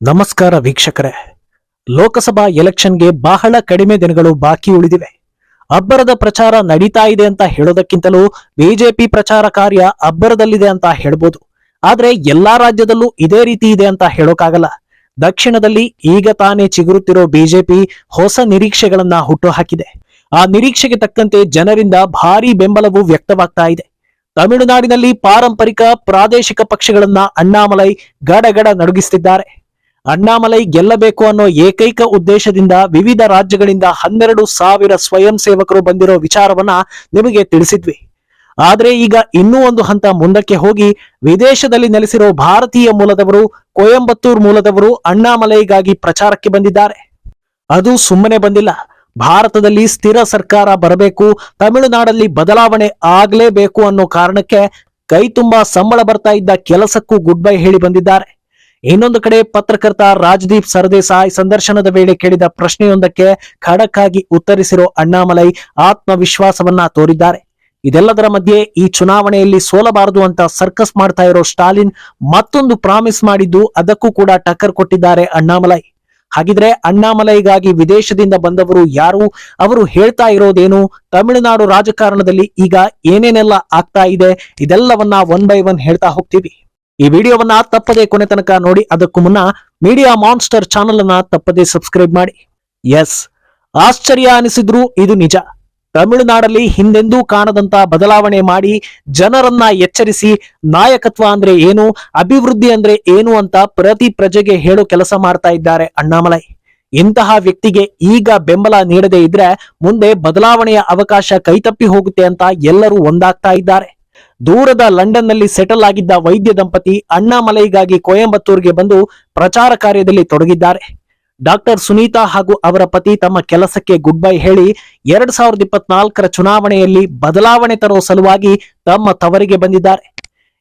ನಮಸ್ಕಾರ ವೀಕ್ಷಕರೇ. ಲೋಕಸಭಾ ಎಲೆಕ್ಷನ್ಗೆ ಬಹಳ ಕಡಿಮೆ ದಿನಗಳು ಬಾಕಿ ಉಳಿದಿವೆ. ಅಬ್ಬರದ ಪ್ರಚಾರ ನಡೀತಾ ಇದೆ ಅಂತ ಹೇಳೋದಕ್ಕಿಂತಲೂ ಬಿಜೆಪಿ ಪ್ರಚಾರ ಕಾರ್ಯ ಅಬ್ಬರದಲ್ಲಿದೆ ಅಂತ ಹೇಳ್ಬೋದು. ಆದ್ರೆ ಎಲ್ಲಾ ರಾಜ್ಯದಲ್ಲೂ ಇದೇ ರೀತಿ ಇದೆ ಅಂತ ಹೇಳೋಕ್ಕಾಗಲ್ಲ ದಕ್ಷಿಣದಲ್ಲಿ ಈಗ ತಾನೇ ಚಿಗುರುತ್ತಿರೋ ಬಿಜೆಪಿ ಹೊಸ ನಿರೀಕ್ಷೆಗಳನ್ನ ಹುಟ್ಟು ಹಾಕಿದೆ ಆ ನಿರೀಕ್ಷೆಗೆ ತಕ್ಕಂತೆ ಜನರಿಂದ ಭಾರಿ ಬೆಂಬಲವೂ ವ್ಯಕ್ತವಾಗ್ತಾ ಇದೆ. ತಮಿಳುನಾಡಿನಲ್ಲಿ ಪಾರಂಪರಿಕ ಪ್ರಾದೇಶಿಕ ಪಕ್ಷಗಳನ್ನ ಅಣ್ಣಾಮಲೈ ಗಡಗಡ ನಡುಗಿಸ್ತಿದ್ದಾರೆ. ಅಣ್ಣಾಮಲೈ ಗೆಲ್ಲಬೇಕು ಅನ್ನೋ ಏಕೈಕ ಉದ್ದೇಶದಿಂದ ವಿವಿಧ ರಾಜ್ಯಗಳಿಂದ ಹನ್ನೆರಡು ಸಾವಿರ ಸ್ವಯಂ ಸೇವಕರು ಬಂದಿರೋ ವಿಚಾರವನ್ನ ನಿಮಗೆ ತಿಳಿಸಿದ್ವಿ. ಆದರೆ ಈಗ ಇನ್ನೂ ಒಂದು ಹಂತ ಮುಂದಕ್ಕೆ ಹೋಗಿ ವಿದೇಶದಲ್ಲಿ ನೆಲೆಸಿರೋ ಭಾರತೀಯ ಮೂಲದವರು, ಕೊಯಂಬತ್ತೂರ್ ಮೂಲದವರು ಅಣ್ಣಾಮಲೈಗಾಗಿ ಪ್ರಚಾರಕ್ಕೆ ಬಂದಿದ್ದಾರೆ. ಅದು ಸುಮ್ಮನೆ ಬಂದಿಲ್ಲ. ಭಾರತದಲ್ಲಿ ಸ್ಥಿರ ಸರ್ಕಾರ ಬರಬೇಕು, ತಮಿಳುನಾಡಲ್ಲಿ ಬದಲಾವಣೆ ಆಗಲೇಬೇಕು ಅನ್ನೋ ಕಾರಣಕ್ಕೆ ಕೈ ತುಂಬಾ ಸಂಬಳ ಬರ್ತಾ ಇದ್ದ ಕೆಲಸಕ್ಕೂ ಗುಡ್ ಬೈ ಹೇಳಿ ಬಂದಿದ್ದಾರೆ. ಇನ್ನೊಂದು ಕಡೆ ಪತ್ರಕರ್ತ ರಾಜದೀಪ್ ಸರ್ದೇಸಾಯಿ ಸಂದರ್ಶನದ ವೇಳೆ ಕೇಳಿದ ಪ್ರಶ್ನೆಯೊಂದಕ್ಕೆ ಖಡಕ್ ಉತ್ತರಿಸಿರೋ ಅಣ್ಣಾಮಲೈ ಆತ್ಮವಿಶ್ವಾಸವನ್ನ ತೋರಿದ್ದಾರೆ. ಇದೆಲ್ಲದರ ಮಧ್ಯೆ ಈ ಚುನಾವಣೆಯಲ್ಲಿ ಸೋಲಬಾರದು ಅಂತ ಸರ್ಕಸ್ ಮಾಡ್ತಾ ಇರೋ ಸ್ಟಾಲಿನ್ ಮತ್ತೊಂದು ಪ್ರಾಮಿಸ್ ಮಾಡಿದ್ದು ಅದಕ್ಕೂ ಕೂಡ ಟಕ್ಕರ್ ಕೊಟ್ಟಿದ್ದಾರೆ ಅಣ್ಣಾಮಲೈ. ಹಾಗಿದ್ರೆ ಅಣ್ಣಾಮಲೈಗಾಗಿ ವಿದೇಶದಿಂದ ಬಂದವರು ಯಾರು? ಅವರು ಹೇಳ್ತಾ ಇರೋದೇನು? ತಮಿಳುನಾಡು ರಾಜಕಾರಣದಲ್ಲಿ ಈಗ ಏನೇನೆಲ್ಲ ಆಗ್ತಾ ಇದೆ? ಇದೆಲ್ಲವನ್ನ ಒನ್ ಬೈ ಒನ್ ಹೇಳ್ತಾ ಹೋಗ್ತೀವಿ. ಈ ವಿಡಿಯೋವನ್ನ ತಪ್ಪದೆ ಕೊನೆ ತನಕ ನೋಡಿ, ಅದಕ್ಕೂ ಮುನ್ನ ಮೀಡಿಯಾ ಮಾನ್ಸ್ಟರ್ ಚಾನೆಲ್ ಅನ್ನ ತಪ್ಪದೆ ಸಬ್ಸ್ಕ್ರೈಬ್ ಮಾಡಿ. ಎಸ್ ಆಶ್ಚರ್ಯ ಅನಿಸಿದ್ರು ಇದು ನಿಜ. ತಮಿಳುನಾಡಲ್ಲಿ ಹಿಂದೆಂದೂ ಕಾಣದಂತ ಬದಲಾವಣೆ ಮಾಡಿ ಜನರನ್ನ ಎಚ್ಚರಿಸಿ ನಾಯಕತ್ವ ಅಂದ್ರೆ ಏನು, ಅಭಿವೃದ್ಧಿ ಅಂದ್ರೆ ಏನು ಅಂತ ಪ್ರತಿ ಪ್ರಜೆಗೆ ಹೇಳೋ ಕೆಲಸ ಮಾಡ್ತಾ ಇದ್ದಾರೆ ಅಣ್ಣಾಮಲೈ. ಇಂತಹ ವ್ಯಕ್ತಿಗೆ ಈಗ ಬೆಂಬಲ ನೀಡದೇ ಇದ್ರೆ ಮುಂದೆ ಬದಲಾವಣೆಯ ಅವಕಾಶ ಕೈತಪ್ಪಿ ಹೋಗುತ್ತೆ ಅಂತ ಎಲ್ಲರೂ ಒಂದಾಗ್ತಾ ಇದ್ದಾರೆ. ದೂರದ ಲಂಡನ್ನಲ್ಲಿ ಸೆಟಲ್ ಆಗಿದ್ದ ವೈದ್ಯ ದಂಪತಿ ಅಣ್ಣಾಮಲೈಗಾಗಿ ಕೊಯಂಬತ್ತೂರಿಗೆ ಬಂದು ಪ್ರಚಾರ ಕಾರ್ಯದಲ್ಲಿ ತೊಡಗಿದ್ದಾರೆ. ಡಾಕ್ಟರ್ ಸುನೀತಾ ಹಾಗೂ ಅವರ ಪತಿ ತಮ್ಮ ಕೆಲಸಕ್ಕೆ ಗುಡ್ ಬೈ ಹೇಳಿ ಎರಡ್ ಸಾವಿರದ ಇಪ್ಪತ್ನಾಲ್ಕರ ಚುನಾವಣೆಯಲ್ಲಿ ಬದಲಾವಣೆ ತರುವ ಸಲುವಾಗಿ ತಮ್ಮ ತವರಿಗೆ ಬಂದಿದ್ದಾರೆ.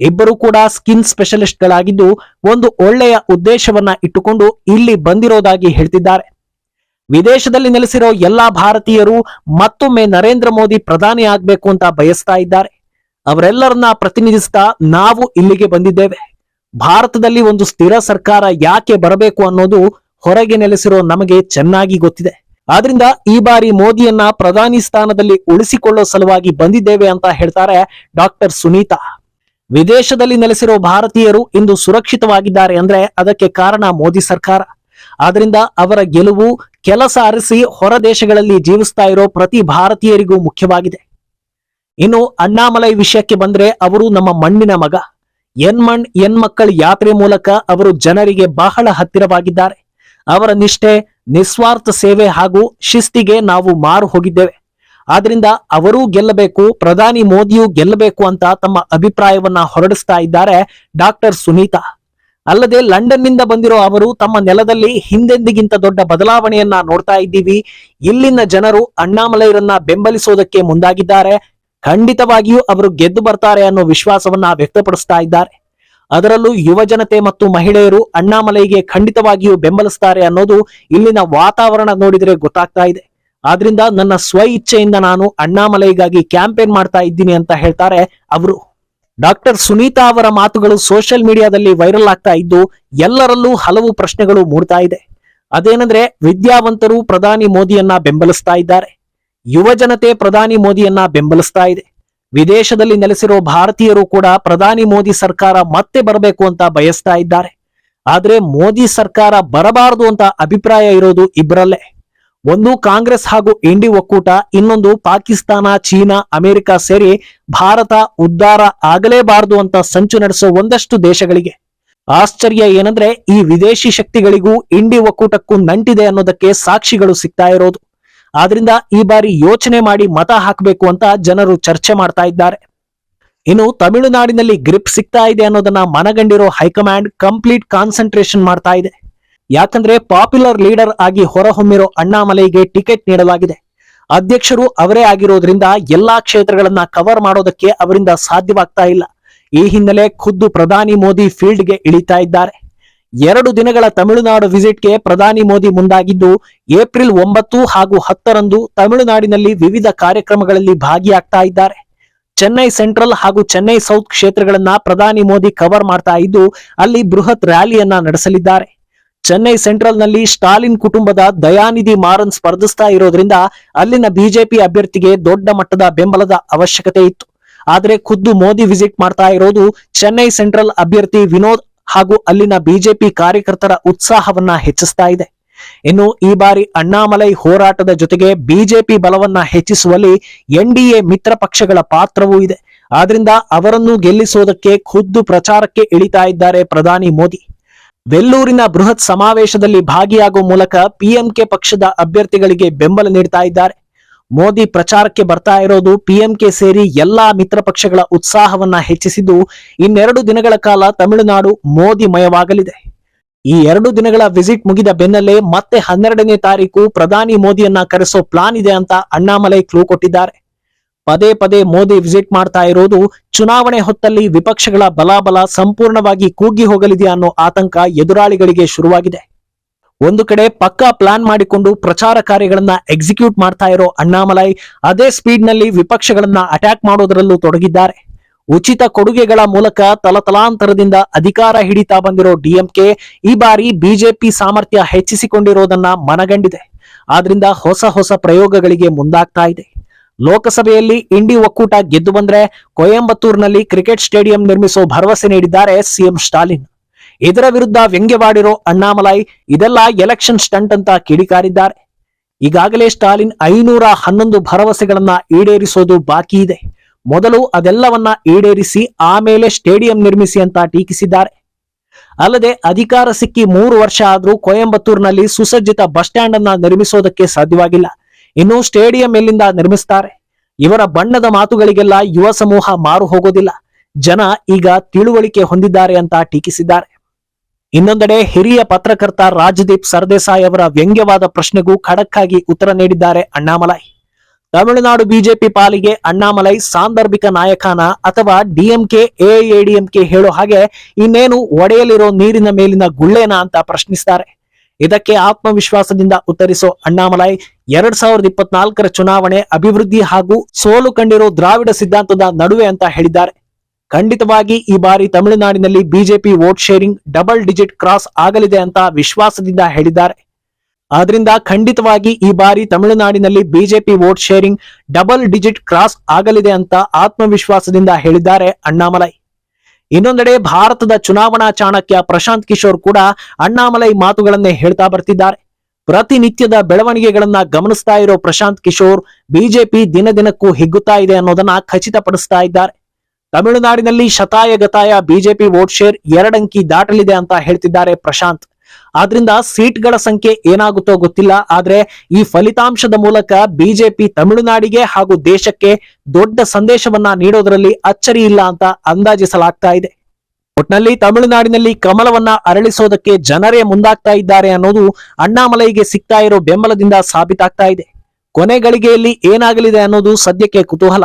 ಇಬ್ಬರು ಕೂಡ ಸ್ಕಿನ್ ಸ್ಪೆಷಲಿಸ್ಟ್ ಗಳಾಗಿದ್ದು ಒಂದು ಒಳ್ಳೆಯ ಉದ್ದೇಶವನ್ನ ಇಟ್ಟುಕೊಂಡು ಇಲ್ಲಿ ಬಂದಿರೋದಾಗಿ ಹೇಳ್ತಿದ್ದಾರೆ. ವಿದೇಶದಲ್ಲಿ ನೆಲೆಸಿರೋ ಎಲ್ಲಾ ಭಾರತೀಯರು ಮತ್ತೊಮ್ಮೆ ನರೇಂದ್ರ ಮೋದಿ ಪ್ರಧಾನಿ ಆಗ್ಬೇಕು ಅಂತ ಬಯಸ್ತಾ ಇದ್ದಾರೆ. ಅವರೆಲ್ಲರನ್ನ ಪ್ರತಿನಿಧಿಸ್ತಾ ನಾವು ಇಲ್ಲಿಗೆ ಬಂದಿದ್ದೇವೆ. ಭಾರತದಲ್ಲಿ ಒಂದು ಸ್ಥಿರ ಸರ್ಕಾರ ಯಾಕೆ ಬರಬೇಕು ಅನ್ನೋದು ಹೊರಗೆ ನೆಲೆಸಿರೋ ನಮಗೆ ಚೆನ್ನಾಗಿ ಗೊತ್ತಿದೆ. ಆದ್ರಿಂದ ಈ ಬಾರಿ ಮೋದಿಯನ್ನ ಪ್ರಧಾನಿ ಸ್ಥಾನದಲ್ಲಿ ಉಳಿಸಿಕೊಳ್ಳೋ ಸಲುವಾಗಿ ಬಂದಿದ್ದೇವೆ ಅಂತ ಹೇಳ್ತಾರೆ ಡಾಕ್ಟರ್ ಸುನೀತಾ. ವಿದೇಶದಲ್ಲಿ ನೆಲೆಸಿರೋ ಭಾರತೀಯರು ಇಂದು ಸುರಕ್ಷಿತವಾಗಿದ್ದಾರೆ ಅಂದ್ರೆ ಅದಕ್ಕೆ ಕಾರಣ ಮೋದಿ ಸರ್ಕಾರ. ಆದ್ರಿಂದ ಅವರ ಗೆಲುವು ಕೆಲಸ ಅರಸಿ ಹೊರ ದೇಶಗಳಲ್ಲಿ ಜೀವಿಸ್ತಾ ಇರೋ ಪ್ರತಿ ಭಾರತೀಯರಿಗೂ ಮುಖ್ಯವಾಗಿದೆ. ಇನ್ನು ಅಣ್ಣಾಮಲೈ ವಿಷಯಕ್ಕೆ ಬಂದ್ರೆ ಅವರು ನಮ್ಮ ಮಣ್ಣಿನ ಮಗ. ಎನ್ ಮಣ್ ಎನ್ ಮಕ್ಕಳ ಯಾತ್ರೆ ಮೂಲಕ ಅವರು ಜನರಿಗೆ ಬಹಳ ಹತ್ತಿರವಾಗಿದ್ದಾರೆ. ಅವರ ನಿಷ್ಠೆ, ನಿಸ್ವಾರ್ಥ ಸೇವೆ ಹಾಗೂ ಶಿಸ್ತಿಗೆ ನಾವು ಮಾರು ಹೋಗಿದ್ದೇವೆ. ಆದ್ರಿಂದ ಅವರೂ ಗೆಲ್ಲಬೇಕು, ಪ್ರಧಾನಿ ಮೋದಿಯೂ ಗೆಲ್ಲಬೇಕು ಅಂತ ತಮ್ಮ ಅಭಿಪ್ರಾಯವನ್ನ ಹೊರಡಿಸ್ತಾ ಇದ್ದಾರೆ ಡಾಕ್ಟರ್ ಸುನೀತಾ. ಅಲ್ಲದೆ ಲಂಡನ್ನಿಂದ ಬಂದಿರೋ ಅವರು ತಮ್ಮ ನೆಲದಲ್ಲಿ ಹಿಂದೆಂದಿಗಿಂತ ದೊಡ್ಡ ಬದಲಾವಣೆಯನ್ನ ನೋಡ್ತಾ ಇದ್ದೀವಿ. ಇಲ್ಲಿನ ಜನರು ಅಣ್ಣಾಮಲೈರನ್ನ ಬೆಂಬಲಿಸೋದಕ್ಕೆ ಮುಂದಾಗಿದ್ದಾರೆ. ಖಂಡಿತವಾಗಿಯೂ ಅವರು ಗೆದ್ದು ಬರ್ತಾರೆ ಅನ್ನೋ ವಿಶ್ವಾಸವನ್ನ ವ್ಯಕ್ತಪಡಿಸ್ತಾ ಇದ್ದಾರೆ. ಅದರಲ್ಲೂ ಯುವ ಜನತೆ ಮತ್ತು ಮಹಿಳೆಯರು ಅಣ್ಣಾಮಲೈಗೆ ಖಂಡಿತವಾಗಿಯೂ ಬೆಂಬಲಿಸ್ತಾರೆ ಅನ್ನೋದು ಇಲ್ಲಿನ ವಾತಾವರಣ ನೋಡಿದರೆ ಗೊತ್ತಾಗ್ತಾ ಇದೆ. ಆದ್ರಿಂದ ನನ್ನ ಸ್ವ ಇಚ್ಛೆಯಿಂದ ನಾನು ಅಣ್ಣಾಮಲೈಗಾಗಿ ಕ್ಯಾಂಪೇನ್ ಮಾಡ್ತಾ ಇದ್ದೀನಿ ಅಂತ ಹೇಳ್ತಾರೆ ಅವರು. ಡಾಕ್ಟರ್ ಸುನೀತಾ ಅವರ ಮಾತುಗಳು ಸೋಷಿಯಲ್ ಮೀಡಿಯಾದಲ್ಲಿ ವೈರಲ್ ಆಗ್ತಾ ಇದ್ದು ಎಲ್ಲರಲ್ಲೂ ಹಲವು ಪ್ರಶ್ನೆಗಳು ಮೂಡ್ತಾ ಇದೆ. ಅದೇನಂದ್ರೆ ವಿದ್ಯಾವಂತರು ಪ್ರಧಾನಿ ಮೋದಿಯನ್ನ ಬೆಂಬಲಿಸ್ತಾ ಇದ್ದಾರೆ. ಯುವ ಜನತೆ ಪ್ರಧಾನಿ ಮೋದಿಯನ್ನ ಬೆಂಬಲಿಸ್ತಾ ಇದೆ. ವಿದೇಶದಲ್ಲಿ ನೆಲೆಸಿರೋ ಭಾರತೀಯರು ಕೂಡ ಪ್ರಧಾನಿ ಮೋದಿ ಸರ್ಕಾರ ಮತ್ತೆ ಬರಬೇಕು ಅಂತ ಬಯಸ್ತಾ ಇದ್ದಾರೆ. ಆದ್ರೆ ಮೋದಿ ಸರ್ಕಾರ ಬರಬಾರದು ಅಂತ ಅಭಿಪ್ರಾಯ ಇರೋದು ಇಬ್ಬರಲ್ಲೇ ಒಂದು ಕಾಂಗ್ರೆಸ್ ಹಾಗೂ ಇಂಡಿ ಒಕ್ಕೂಟ, ಇನ್ನೊಂದು ಪಾಕಿಸ್ತಾನ, ಚೀನಾ, ಅಮೆರಿಕ ಸೇರಿ ಭಾರತ ಉದ್ಧಾರ ಆಗಲೇಬಾರದು ಅಂತ ಸಂಚು ನಡೆಸೋ ಒಂದಷ್ಟು ದೇಶಗಳಿಗೆ. ಆಶ್ಚರ್ಯ ಏನಂದ್ರೆ ಈ ವಿದೇಶಿ ಶಕ್ತಿಗಳಿಗೂ ಇಂಡಿ ಒಕ್ಕೂಟಕ್ಕೂ ನಂಟಿದೆ ಅನ್ನೋದಕ್ಕೆ ಸಾಕ್ಷಿಗಳು ಸಿಗ್ತಾ ಇರೋದು. ಆದ್ರಿಂದ ಈ ಬಾರಿ ಯೋಚನೆ ಮಾಡಿ ಮತ ಹಾಕಬೇಕು ಅಂತ ಜನರು ಚರ್ಚೆ ಮಾಡ್ತಾ ಇದ್ದಾರೆ. ಇನ್ನು ತಮಿಳುನಾಡಿನಲ್ಲಿ ಗ್ರಿಪ್ ಸಿಗ್ತಾ ಇದೆ ಅನ್ನೋದನ್ನ ಮನಗಂಡಿರೋ ಹೈಕಮಾಂಡ್ ಕಂಪ್ಲೀಟ್ ಕಾನ್ಸಂಟ್ರೇಷನ್ ಮಾಡ್ತಾ ಇದೆ. ಯಾಕಂದ್ರೆ ಪಾಪ್ಯುಲರ್ ಲೀಡರ್ ಆಗಿ ಹೊರಹೊಮ್ಮಿರೋ ಅಣ್ಣಾಮಲೈಗೆ ಟಿಕೆಟ್ ನೀಡಲಾಗಿದೆ. ಅಧ್ಯಕ್ಷರು ಅವರೇ ಆಗಿರೋದ್ರಿಂದ ಎಲ್ಲಾ ಕ್ಷೇತ್ರಗಳನ್ನ ಕವರ್ ಮಾಡೋದಕ್ಕೆ ಅವರಿಂದ ಸಾಧ್ಯವಾಗ್ತಾ ಇಲ್ಲ. ಈ ಹಿನ್ನೆಲೆ ಖುದ್ದು ಪ್ರಧಾನಿ ಮೋದಿ ಫೀಲ್ಡ್ಗೆ ಇಳಿತಾ ಇದ್ದಾರೆ. ಎರಡು ದಿನಗಳ ತಮಿಳುನಾಡು ವಿಸಿಟ್ಗೆ ಪ್ರಧಾನಿ ಮೋದಿ ಮುಂದಾಗಿದ್ದು, ಏಪ್ರಿಲ್ ಒಂಬತ್ತು ಹಾಗೂ ಹತ್ತರಂದು ತಮಿಳುನಾಡಿನಲ್ಲಿ ವಿವಿಧ ಕಾರ್ಯಕ್ರಮಗಳಲ್ಲಿ ಭಾಗಿಯಾಗ್ತಾ ಇದ್ದಾರೆ. ಚೆನ್ನೈ ಸೆಂಟ್ರಲ್ ಹಾಗೂ ಚೆನ್ನೈ ಸೌತ್ ಕ್ಷೇತ್ರಗಳನ್ನ ಪ್ರಧಾನಿ ಮೋದಿ ಕವರ್ ಮಾಡ್ತಾ ಇದ್ದು, ಅಲ್ಲಿ ಬೃಹತ್ ರ್ಯಾಲಿಯನ್ನ ನಡೆಸಲಿದ್ದಾರೆ. ಚೆನ್ನೈ ಸೆಂಟ್ರಲ್ನಲ್ಲಿ ಸ್ಟಾಲಿನ್ ಕುಟುಂಬದ ದಯಾನಿಧಿ ಮಾರನ್ ಸ್ಪರ್ಧಿಸ್ತಾ ಇರೋದ್ರಿಂದ ಅಲ್ಲಿನ ಬಿಜೆಪಿ ಅಭ್ಯರ್ಥಿಗೆ ದೊಡ್ಡ ಮಟ್ಟದ ಬೆಂಬಲದ ಅವಶ್ಯಕತೆ ಇತ್ತು. ಆದ್ರೆ ಖುದ್ದು ಮೋದಿ ವಿಸಿಟ್ ಮಾಡ್ತಾ ಇರೋದು ಚೆನ್ನೈ ಸೆಂಟ್ರಲ್ ಅಭ್ಯರ್ಥಿ ವಿನೋದ್ ಹಾಗೂ ಅಲ್ಲಿನ ಬಿಜೆಪಿ ಕಾರ್ಯಕರ್ತರ ಉತ್ಸಾಹವನ್ನ ಹೆಚ್ಚಿಸ್ತಾ ಇದೆ. ಇನ್ನು ಈ ಬಾರಿ ಅಣ್ಣಾಮಲೈ ಹೋರಾಟದ ಜೊತೆಗೆ ಬಿಜೆಪಿ ಬಲವನ್ನ ಹೆಚ್ಚಿಸುವಲ್ಲಿ ಎನ್ಡಿಎ ಮಿತ್ರ ಪಕ್ಷಗಳ ಪಾತ್ರವೂ ಇದೆ. ಆದ್ರಿಂದ ಅವರನ್ನು ಗೆಲ್ಲಿಸೋದಕ್ಕೆ ಖುದ್ದು ಪ್ರಚಾರಕ್ಕೆ ಇಳಿತಾ ಇದ್ದಾರೆ ಪ್ರಧಾನಿ ಮೋದಿ. ವೆಲ್ಲೂರಿನ ಬೃಹತ್ ಸಮಾವೇಶದಲ್ಲಿ ಭಾಗಿಯಾಗುವ ಮೂಲಕ ಪಿಎಂಕೆ ಪಕ್ಷದ ಅಭ್ಯರ್ಥಿಗಳಿಗೆ ಬೆಂಬಲ ನೀಡ್ತಾ ಇದ್ದಾರೆ. ಮೋದಿ ಪ್ರಚಾರಕ್ಕೆ ಬರ್ತಾ ಇರೋದು ಪಿಎಂಕೆ ಸೇರಿ ಎಲ್ಲಾ ಮಿತ್ರ ಪಕ್ಷಗಳ ಉತ್ಸಾಹವನ್ನ ಹೆಚ್ಚಿಸಿದ್ದು ಇನ್ನೆರಡು ದಿನಗಳ ಕಾಲ ತಮಿಳುನಾಡು ಮೋದಿ ಮಯವಾಗಲಿದೆ ಈ ಎರಡು ದಿನಗಳ ವಿಸಿಟ್ ಮುಗಿದ ಬೆನ್ನಲ್ಲೇ ಮತ್ತೆ ಹನ್ನೆರಡನೇ ತಾರೀಕು ಪ್ರಧಾನಿ ಮೋದಿಯನ್ನ ಕರೆಸೋ ಪ್ಲಾನ್ ಇದೆ ಅಂತ ಅಣ್ಣಾಮಲೈ ಕ್ಲೂ ಕೊಟ್ಟಿದ್ದಾರೆ. ಪದೇ ಪದೇ ಮೋದಿ ವಿಸಿಟ್ ಮಾಡ್ತಾ ಇರೋದು ಚುನಾವಣೆ ಹೊತ್ತಲ್ಲಿ ವಿಪಕ್ಷಗಳ ಬಲಾಬಲ ಸಂಪೂರ್ಣವಾಗಿ ಕೂಗಿ ಹೋಗಲಿದೆ ಅನ್ನೋ ಆತಂಕ ಎದುರಾಳಿಗಳಿಗೆ ಶುರುವಾಗಿದೆ. ಒಂದು ಕಡೆ ಪಕ್ಕಾ ಪ್ಲಾನ್ ಮಾಡಿಕೊಂಡು ಪ್ರಚಾರ ಕಾರ್ಯಗಳನ್ನ ಎಕ್ಸಿಕ್ಯೂಟ್ ಮಾಡ್ತಾ ಇರೋ ಅಣ್ಣಾಮಲೈ, ಅದೇ ಸ್ಪೀಡ್ನಲ್ಲಿ ವಿಪಕ್ಷಗಳನ್ನ ಅಟ್ಯಾಕ್ ಮಾಡೋದರಲ್ಲೂ ತೊಡಗಿದ್ದಾರೆ. ಉಚಿತ ಕೊಡುಗೆಗಳ ಮೂಲಕ ತಲತಲಾಂತರದಿಂದ ಅಧಿಕಾರ ಹಿಡಿತಾ ಬಂದಿರೋ ಡಿಎಂಕೆ ಈ ಬಾರಿ ಬಿಜೆಪಿ ಸಾಮರ್ಥ್ಯ ಹೆಚ್ಚಿಸಿಕೊಂಡಿರೋದನ್ನ ಮನಗಂಡಿದೆ. ಆದ್ರಿಂದ ಹೊಸ ಹೊಸ ಪ್ರಯೋಗಗಳಿಗೆ ಮುಂದಾಗ್ತಾ ಇದೆ. ಲೋಕಸಭೆಯಲ್ಲಿ ಇಂಡಿ ಒಕ್ಕೂಟ ಗೆದ್ದು ಬಂದ್ರೆ ಕೊಯಂಬತ್ತೂರಿನಲ್ಲಿ ಕ್ರಿಕೆಟ್ ಸ್ಟೇಡಿಯಂ ನಿರ್ಮಿಸೋ ಭರವಸೆ ನೀಡಿದ್ದಾರೆ ಸಿಎಂ ಸ್ಟಾಲಿನ್. ಇದರ ವಿರುದ್ಧ ವ್ಯಂಗ್ಯವಾಡಿರೋ ಅಣ್ಣಾಮಲೈ ಇದೆಲ್ಲ ಎಲೆಕ್ಷನ್ ಸ್ಟಂಟ್ ಅಂತ ಕಿಡಿಕಾರಿದ್ದಾರೆ. ಈಗಾಗಲೇ ಸ್ಟಾಲಿನ್ ಐನೂರ ಹನ್ನೊಂದು ಭರವಸೆಗಳನ್ನ ಈಡೇರಿಸೋದು ಬಾಕಿ ಇದೆ. ಮೊದಲು ಅದೆಲ್ಲವನ್ನ ಈಡೇರಿಸಿ ಆಮೇಲೆ ಸ್ಟೇಡಿಯಂ ನಿರ್ಮಿಸಿ ಅಂತ ಟೀಕಿಸಿದ್ದಾರೆ. ಅಲ್ಲದೆ ಅಧಿಕಾರ ಸಿಕ್ಕಿ ಮೂರು ವರ್ಷ ಆದರೂ ಕೊಯಂಬತ್ತೂರಿನಲ್ಲಿ ಸುಸಜ್ಜಿತ ಬಸ್ ಸ್ಟ್ಯಾಂಡ್ ಅನ್ನ ನಿರ್ಮಿಸೋದಕ್ಕೆ ಸಾಧ್ಯವಾಗಿಲ್ಲ. ಇನ್ನು ಸ್ಟೇಡಿಯಂ ಎಲ್ಲಿಂದ ನಿರ್ಮಿಸ್ತಾರೆ? ಇವರ ಬಣ್ಣದ ಮಾತುಗಳಿಗೆಲ್ಲ ಯುವ ಸಮೂಹ ಮಾರು ಹೋಗೋದಿಲ್ಲ. ಜನ ಈಗ ತಿಳುವಳಿಕೆ ಹೊಂದಿದ್ದಾರೆ ಅಂತ ಟೀಕಿಸಿದ್ದಾರೆ. ಇನ್ನೊಂದೆಡೆ ಹಿರಿಯ ಪತ್ರಕರ್ತ ರಾಜದೀಪ್ ಸರ್ದೇಸಾಯಿ ಅವರ ವ್ಯಂಗ್ಯವಾದ ಪ್ರಶ್ನೆಗೂ ಖಡಕ್ಕಾಗಿ ಉತ್ತರ ನೀಡಿದ್ದಾರೆ ಅಣ್ಣಾಮಲೈ. ತಮಿಳುನಾಡು ಬಿಜೆಪಿ ಪಾಲಿಗೆ ಅಣ್ಣಾಮಲೈ ಸಾಂದರ್ಭಿಕ ನಾಯಕನ ಅಥವಾ ಡಿಎಂಕೆ, ಎಐಎಡಿಎಂಕೆ ಹೇಳೋ ಹಾಗೆ ಇನ್ನೇನು ಒಡೆಯಲಿರೋ ನೀರಿನ ಮೇಲಿನ ಗುಳ್ಳೆನಾ ಅಂತ ಪ್ರಶ್ನಿಸ್ತಾರೆ. ಇದಕ್ಕೆ ಆತ್ಮವಿಶ್ವಾಸದಿಂದ ಉತ್ತರಿಸೋ ಅಣ್ಣಾಮಲೈ, ಎರಡ್ ಸಾವಿರದ ಇಪ್ಪತ್ನಾಲ್ಕರ ಚುನಾವಣೆ ಅಭಿವೃದ್ಧಿ ಹಾಗೂ ಸೋಲು ಕಂಡಿರೋ ದ್ರಾವಿಡ ಸಿದ್ಧಾಂತದ ನಡುವೆ ಅಂತ ಹೇಳಿದ್ದಾರೆ. ಖಂಡಿತವಾಗಿ ಈ ಬಾರಿ ತಮಿಳುನಾಡಿನಲ್ಲಿ BJP vote sharing double digit cross ಆಗಲಿದೆ ಅಂತ ವಿಶ್ವಾಸದಿಂದ ಹೇಳಿದ್ದಾರೆ. ಆದ್ರಿಂದ ಖಂಡಿತವಾಗಿ ಈ ಬಾರಿ ತಮಿಳುನಾಡಿನಲ್ಲಿ BJP vote sharing double digit cross ಆಗಲಿದೆ ಅಂತ ಆತ್ಮವಿಶ್ವಾಸದಿಂದ ಹೇಳಿದ್ದಾರೆ ಅಣ್ಣಾಮಲೈ. ಇನ್ನೊಂದೆಡೆ ಭಾರತದ ಚುನಾವಣಾ ಚಾಣಕ್ಯ ಪ್ರಶಾಂತ್ ಕಿಶೋರ್ ಕೂಡ ಅಣ್ಣಾಮಲೈ ಮಾತುಗಳನ್ನೇ ಹೇಳ್ತಾ ಬರ್ತಿದ್ದಾರೆ. ಪ್ರತಿನಿತ್ಯದ ಬೆಳವಣಿಗೆಗಳನ್ನ ಗಮನಿಸ್ತಾ ಇರೋ ಪ್ರಶಾಂತ್ ಕಿಶೋರ್ ಬಿಜೆಪಿ ದಿನ ದಿನಕ್ಕೂ ಹಿಗ್ಗುತ್ತಾ ಇದೆ ಅನ್ನೋದನ್ನ ಖಚಿತಪಡಿಸ್ತಾ ಇದ್ದಾರೆ. ತಮಿಳುನಾಡಿನಲ್ಲಿ ಶತಾಯ ಗತಾಯ ಬಿಜೆಪಿ ವೋಟ್ ಶೇರ್ ಎರಡಂಕಿ ದಾಟಲಿದೆ ಅಂತ ಹೇಳ್ತಿದ್ದಾರೆ ಪ್ರಶಾಂತ್. ಆದ್ರಿಂದ ಸೀಟ್ಗಳ ಸಂಖ್ಯೆ ಏನಾಗುತ್ತೋ ಗೊತ್ತಿಲ್ಲ, ಆದ್ರೆ ಈ ಫಲಿತಾಂಶದ ಮೂಲಕ ಬಿಜೆಪಿ ತಮಿಳುನಾಡಿಗೆ ಹಾಗೂ ದೇಶಕ್ಕೆ ದೊಡ್ಡ ಸಂದೇಶವನ್ನ ನೀಡೋದರಲ್ಲಿ ಅಚ್ಚರಿ ಇಲ್ಲ ಅಂತ ಅಂದಾಜಿಸಲಾಗ್ತಾ ಇದೆ. ಒಟ್ನಲ್ಲಿ ತಮಿಳುನಾಡಿನಲ್ಲಿ ಕಮಲವನ್ನ ಅರಳಿಸೋದಕ್ಕೆ ಜನರೇ ಮುಂದಾಗ್ತಾ ಇದ್ದಾರೆ ಅನ್ನೋದು ಅಣ್ಣಾಮಲೈಗೆ ಸಿಗ್ತಾ ಇರೋ ಬೆಂಬಲದಿಂದ ಸಾಬೀತಾಗ್ತಾ ಇದೆ. ಕೊನೆ ಗಳಿಗೆಯಲ್ಲಿ ಏನಾಗಲಿದೆ ಅನ್ನೋದು ಸದ್ಯಕ್ಕೆ ಕುತೂಹಲ.